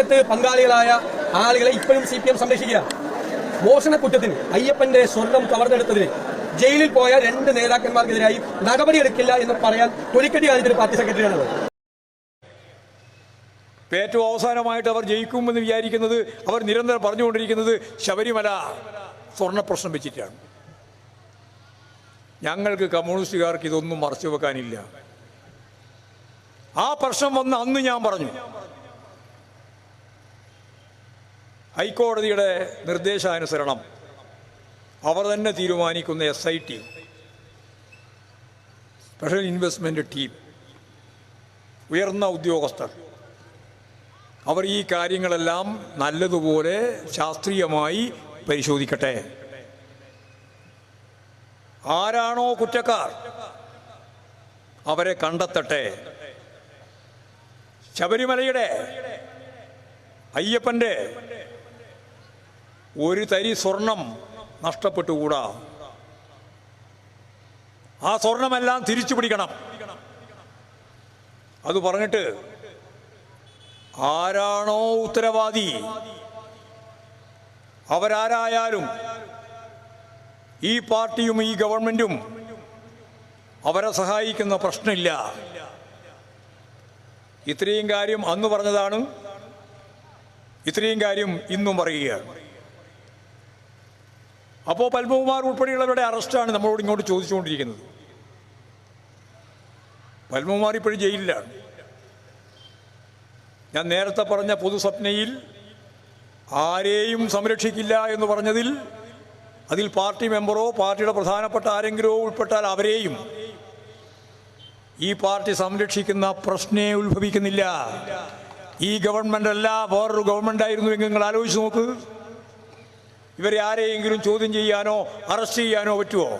ഇതിനകത്ത് പങ്കാളികളായ ആളുകളെ ഇപ്പോഴും സി പി എം സംരക്ഷിക്കുക. മോഷണ കുറ്റത്തിന് അയ്യപ്പന്റെ സ്വർണം കവർന്നെടുത്തതിന് ജയിലിൽ പോയ രണ്ട് നേതാക്കന്മാർക്കെതിരായി നടപടിയെടുക്കില്ല എന്ന് പറയാൻ തൊലിക്കട്ടി കാണിച്ചൊരു പാർട്ടി സെക്രട്ടറിയാണത് ഇപ്പൊ ഏറ്റവും അവസാനമായിട്ട് അവർ ജയിക്കുമെന്ന് വിചാരിക്കുന്നത് അവർ നിരന്തരം പറഞ്ഞുകൊണ്ടിരിക്കുന്നത് ശബരിമല സ്വർണ പ്രശ്നം വെച്ചിട്ടാണ്. ഞങ്ങൾക്ക് കമ്മ്യൂണിസ്റ്റുകാർക്ക് ഇതൊന്നും മറച്ചു വെക്കാനില്ല ആ പ്രശ്നം വന്ന് അന്ന് ഞാൻ പറഞ്ഞു. ഹൈക്കോടതിയുടെ നിർദ്ദേശാനുസരണം അവർ തന്നെ തീരുമാനിക്കുന്ന S I T special investment team ഉയർന്ന ഉദ്യോഗസ്ഥർ. അവർ ഈ കാര്യങ്ങളെല്ലാം നല്ലതുപോലെ ശാസ്ത്രീയമായി പരിശോധിക്കട്ടെ. ആരാണോ കുറ്റക്കാർ? അവരെ കണ്ടെത്തട്ടെ. ശബരിമലയുടെ അയ്യപ്പന്റെ ഒരു തരി സ്വർണം നഷ്ടപ്പെട്ടുകൂടാ? ആ സ്വർണമെല്ലാം തിരിച്ചു പിടിക്കണം. അത് പറഞ്ഞിട്ട് ആരാണോ ഉത്തരവാദി? അവരാരായാലും ഈ പാർട്ടിയും ഈ ഗവൺമെന്റും അവരെ സഹായിക്കുന്ന പ്രശ്നമില്ല. ഇത്രയും കാര്യം അന്ന് പറഞ്ഞതാണ്. ഇത്രയും കാര്യം ഇന്നും പറയുകയാണ്. അപ്പോൾ പത്മകുമാർ ഉൾപ്പെടെയുള്ളവരുടെ അറസ്റ്റാണ് നമ്മളോട് ഇങ്ങോട്ട് ചോദിച്ചുകൊണ്ടിരിക്കുന്നത്. പത്മകുമാർ ഇപ്പോഴും ജയിലിലാണ്. ഞാൻ നേരത്തെ പറഞ്ഞ പൊതുസ്വപ്നയിൽ ആരെയും സംരക്ഷിക്കില്ല എന്ന് പറഞ്ഞതിൽ അതിൽ പാർട്ടി മെമ്പറോ പാർട്ടിയുടെ പ്രധാനപ്പെട്ട ആരെങ്കിലോ ഉൾപ്പെട്ടാൽ അവരെയും ഈ പാർട്ടി സംരക്ഷിക്കുന്ന പ്രശ്നേ ഉത്ഭവിക്കുന്നില്ല. ഈ ഗവൺമെന്റ് അല്ല വേറൊരു ഗവൺമെന്റ് ആയിരുന്നുവെങ്കിൽ നിങ്ങൾ ആലോചിച്ച് നോക്ക്. ഇവരെ ആരെയെങ്കിലും ചോദ്യം ചെയ്യാനോ അറസ്റ്റ് ചെയ്യാനോ പറ്റുമോ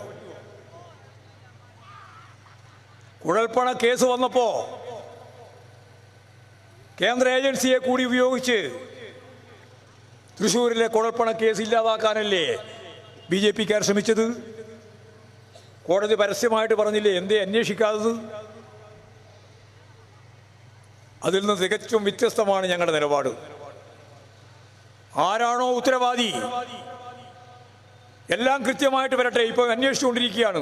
കുഴൽപ്പണ കേസ് വന്നപ്പോ കേന്ദ്ര ഏജൻസിയെ കൂടി ഉപയോഗിച്ച് തൃശ്ശൂരിലെ കുഴൽപ്പണ കേസ് ഇല്ലാതാക്കാനല്ലേ ബി ജെ പിക്കാർ ശ്രമിച്ചത്? കോടതി പരസ്യമായിട്ട് പറഞ്ഞില്ലേ എന്തേ അന്വേഷിക്കാത്തത്? അതിൽ നിന്ന് തികച്ചും വ്യത്യസ്തമാണ് ഞങ്ങളുടെ നിലപാട്. ആരാണോ ഉത്തരവാദി? എല്ലാം കൃത്യമായിട്ട് വരട്ടെ. ഇപ്പോൾ അന്വേഷിച്ചുകൊണ്ടിരിക്കുകയാണ്.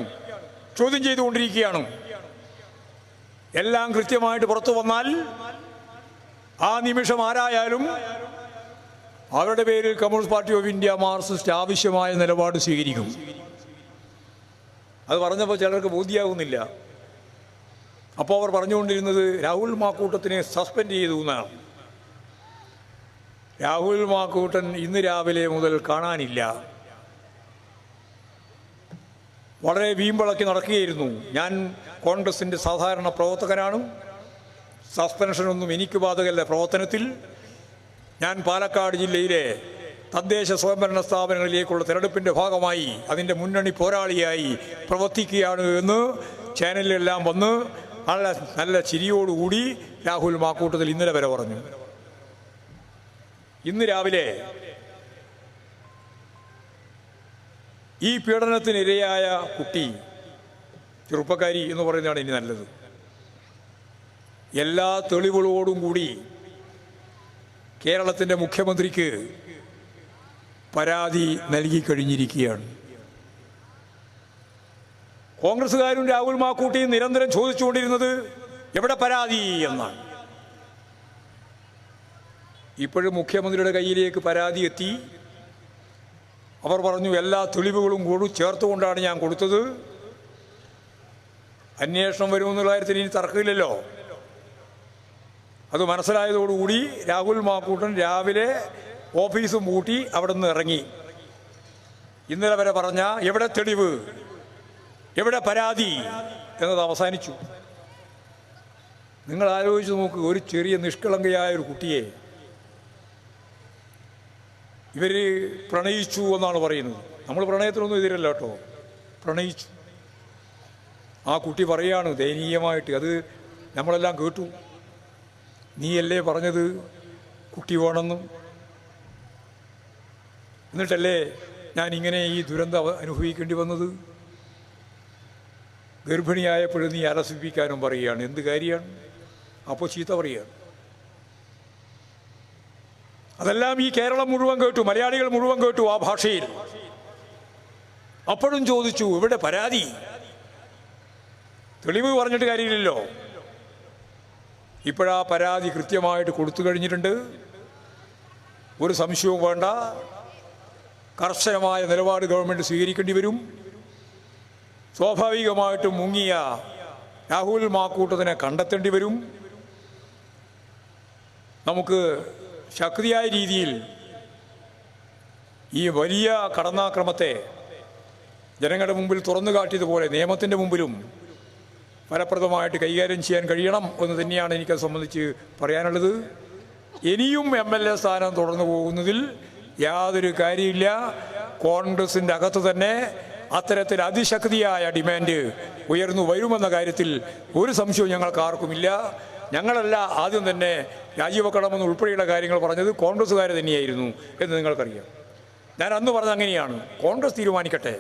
ചോദ്യം ചെയ്തുകൊണ്ടിരിക്കുകയാണ്. എല്ലാം കൃത്യമായിട്ട് പുറത്തു വന്നാൽ ആ നിമിഷം ആരായാലും അവരുടെ പേരിൽ communist party of India Marxist ആവശ്യമായ നിലപാട് സ്വീകരിക്കും. അത് പറഞ്ഞപ്പോൾ ചിലർക്ക് ബോധ്യാകുന്നില്ല അപ്പോൾ അവർ പറഞ്ഞുകൊണ്ടിരുന്നത് രാഹുൽ മാക്കൂട്ടത്തിനെ സസ്പെൻഡ് ചെയ്തു എന്നാണ്. രാഹുൽ മാക്കൂട്ടൻ ഇന്ന് രാവിലെ മുതൽ കാണാനില്ല. വളരെ വീമ്പിളക്കി നടക്കുകയായിരുന്നു. ഞാൻ കോൺഗ്രസിന്റെ സാധാരണ പ്രവർത്തകനാണ്. സസ്പെൻഷനൊന്നും എനിക്ക് ബാധകല്ല പ്രവർത്തനത്തിൽ. ഞാൻ പാലക്കാട് ജില്ലയിലെ തദ്ദേശ സ്വയംഭരണ സ്ഥാപനങ്ങളിലേക്കുള്ള തെരഞ്ഞെടുപ്പിന്റെ ഭാഗമായി അതിന്റെ മുന്നണി പോരാളിയായി പ്രവർത്തിക്കുകയാണ് എന്ന് ചാനലിലെല്ലാം വന്ന് നല്ല നല്ല ചിരിയോടുകൂടി രാഹുൽ മാക്കൂട്ടത്തിൽ ഇന്നലെ വരെ പറഞ്ഞു. ഇന്ന് രാവിലെ ഈ പീഡനത്തിനിരയായ കുട്ടി ചെറുപ്പക്കാരി എന്ന് പറയുന്നതാണ് ഇനി നല്ലത്. എല്ലാ തെളിവുകളോടും കൂടി കേരളത്തിന്റെ മുഖ്യമന്ത്രിക്ക് പരാതി നൽകി കഴിഞ്ഞിരിക്കുകയാണ്. കോൺഗ്രസ്സുകാരും രാഹുൽ മാക്കൂട്ടിയും നിരന്തരം ചോദിച്ചുകൊണ്ടിരുന്നത് എവിടെ പരാതി എന്നാണ്. ഇപ്പോഴും മുഖ്യമന്ത്രിയുടെ കയ്യിലേക്ക് പരാതി എത്തി. അവർ പറഞ്ഞു എല്ലാ തെളിവുകളും കൂടി ചേർത്തുകൊണ്ടാണ് ഞാൻ കൊടുത്തത്. അന്വേഷണം വരുമെന്നുള്ള കാര്യത്തിൽ ഇനി തർക്കമില്ലല്ലോ. അത് മനസ്സിലായതോടുകൂടി രാഹുൽ മാക്കൂട്ടൻ രാവിലെ ഓഫീസും പൂട്ടി അവിടെ നിന്ന് ഇറങ്ങി. ഇന്നലെ വരെ പറഞ്ഞ എവിടെ തെളിവ്? എവിടെ പരാതി? എന്നത് അവസാനിച്ചു. നിങ്ങൾ ആലോചിച്ച് നോക്ക് ഒരു ചെറിയ നിഷ്കളങ്കയായ ഒരു കുട്ടിയെ ഇവർ പ്രണയിച്ചു എന്നാണ് പറയുന്നത്. നമ്മൾ പ്രണയത്തിനൊന്നും എതിരല്ല കേട്ടോ. പ്രണയിച്ചു. ആ കുട്ടി പറയാണ് ദയനീയമായിട്ട് അത് നമ്മളെല്ലാം കേട്ടു. നീയല്ലേ പറഞ്ഞത്? കുട്ടി വേണമെന്നും. എന്നിട്ടല്ലേ ഞാൻ ഇങ്ങനെ ഈ ദുരന്തം അനുഭവിക്കേണ്ടി വന്നത്? ഗർഭിണിയായപ്പോഴും നീ അലസിപ്പിക്കാനും പറയുകയാണ്. എന്ത് കാര്യമാണ്? അപ്പോൾ ചീത്ത പറയുകയാണ്. അതെല്ലാം ഈ കേരളം മുഴുവൻ കേട്ടു മലയാളികൾ മുഴുവൻ കേട്ടു ആ ഭാഷയിൽ. അപ്പോഴും ചോദിച്ചു ഇവിടെ പരാതി? തെളിവ് പറഞ്ഞിട്ട് കാര്യമില്ലല്ലോ. ഇപ്പോഴാ പരാതി കൃത്യമായിട്ട് കൊടുത്തു കഴിഞ്ഞിട്ടുണ്ട്. ഒരു സംശയവും വേണ്ട. കർശനമായ നിലപാട് ഗവൺമെന്റ് സ്വീകരിക്കേണ്ടി വരും. സ്വാഭാവികമായിട്ടും മുങ്ങിയ രാഹുൽ മാക്കൂട്ടത്തിനെ കണ്ടെത്തേണ്ടി വരും. നമുക്ക് ശക്തിയായ രീതിയിൽ ഈ വലിയ കടന്നാക്രമത്തെ ജനങ്ങളുടെ മുമ്പിൽ തുറന്നു കാട്ടിയതുപോലെ നിയമത്തിന്റെ മുമ്പിലും ഫലപ്രദമായിട്ട് കൈകാര്യം ചെയ്യാൻ കഴിയണം എന്ന് തന്നെയാണ് എനിക്ക് സംബന്ധിച്ച് പറയാനുള്ളത്. ഇനിയും എം എൽ എ സ്ഥാനം തുടർന്നു പോകുന്നതിൽ യാതൊരു കാര്യമില്ല. കോൺഗ്രസിന്റെ അകത്ത് തന്നെ അത്തരത്തിൽ അതിശക്തിയായ ഡിമാൻഡ് ഉയർന്നു വരുമെന്ന കാര്യത്തിൽ ഒരു സംശയവും ഞങ്ങൾക്ക് ആർക്കുമില്ല. ഞങ്ങളല്ല ആദ്യം തന്നെ രാജിവെക്കണമെന്ന് ഉൾപ്പെടെയുള്ള കാര്യങ്ങൾ പറഞ്ഞത് കോൺഗ്രസ്സുകാർ തന്നെയായിരുന്നു എന്ന് നിങ്ങൾക്കറിയാം. ഞാൻ അന്ന് പറഞ്ഞത് അങ്ങനെയാണ്. കോൺഗ്രസ് തീരുമാനിക്കട്ടെ.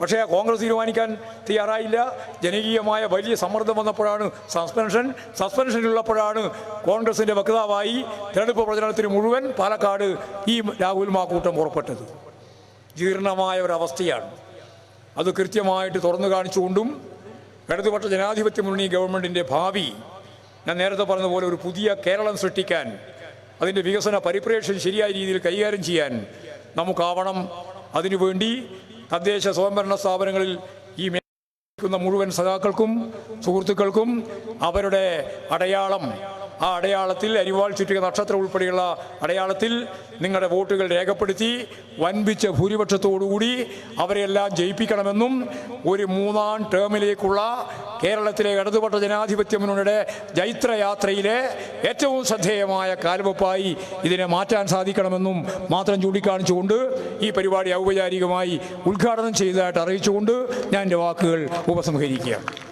പക്ഷേ കോൺഗ്രസ് തീരുമാനിക്കാൻ തയ്യാറായില്ല. ജനകീയമായ വലിയ സമ്മർദ്ദം വന്നപ്പോഴാണ് സസ്പെൻഷൻ. സസ്പെൻഷനിലുള്ളപ്പോഴാണ് കോൺഗ്രസിന്റെ വക്താവായി തെരഞ്ഞെടുപ്പ് പ്രചരണത്തിന് മുഴുവൻ പാലക്കാട് ഈ രാഹുൽ മാക്കൂട്ടം പുറപ്പെട്ടത്. ജീർണമായ ഒരവസ്ഥയാണ്. അത് കൃത്യമായിട്ട് തുറന്നു കാണിച്ചുകൊണ്ടും ഇടതുപക്ഷ ജനാധിപത്യ മുന്നണി ഗവൺമെന്റിന്റെ ഭാവി. ഞാൻ നേരത്തെ പറഞ്ഞതുപോലെ ഒരു പുതിയ കേരളം സൃഷ്ടിക്കാൻ അതിന്റെ വികസന പരിപ്രേക്ഷ്യം ശരിയായ രീതിയിൽ കൈകാര്യം ചെയ്യാൻ നമുക്കാവണം. അതിനുവേണ്ടി തദ്ദേശ സ്വയംഭരണ സ്ഥാപനങ്ങളിൽ ഈ മേൽക്കുന്ന മുഴുവൻ സഖാക്കൾക്കും സുഹൃത്തുക്കൾക്കും അവരുടെ അടയാളം ആ അടയാളത്തിൽ അരിവാൾ ചുറ്റിക നക്ഷത്രം ഉൾപ്പെടെയുള്ള അടയാളത്തിൽ നിങ്ങളുടെ വോട്ടുകൾ രേഖപ്പെടുത്തി വൻപിച്ച ഭൂരിപക്ഷത്തോടുകൂടി അവരെല്ലാം ജയിപ്പിക്കണമെന്നും ഒരു മൂന്നാം ടേമിലേക്കുള്ള കേരളത്തിലെ ഇടതുപക്ഷ ജനാധിപത്യ മുന്നണിയുടെ ജൈത്രയാത്രയിലെ ഏറ്റവും ശ്രദ്ധേയമായ കാൽവെപ്പായി ഇതിനെ മാറ്റാൻ സാധിക്കണമെന്നും മാത്രം ചൂണ്ടിക്കാണിച്ചുകൊണ്ട് ഈ പരിപാടി ഔപചാരികമായി ഉദ്ഘാടനം ചെയ്തതായിട്ട് അറിയിച്ചുകൊണ്ട് ഞാൻ എന്റെ വാക്കുകൾ ഉപസംഹരിക്കുകയാണ്.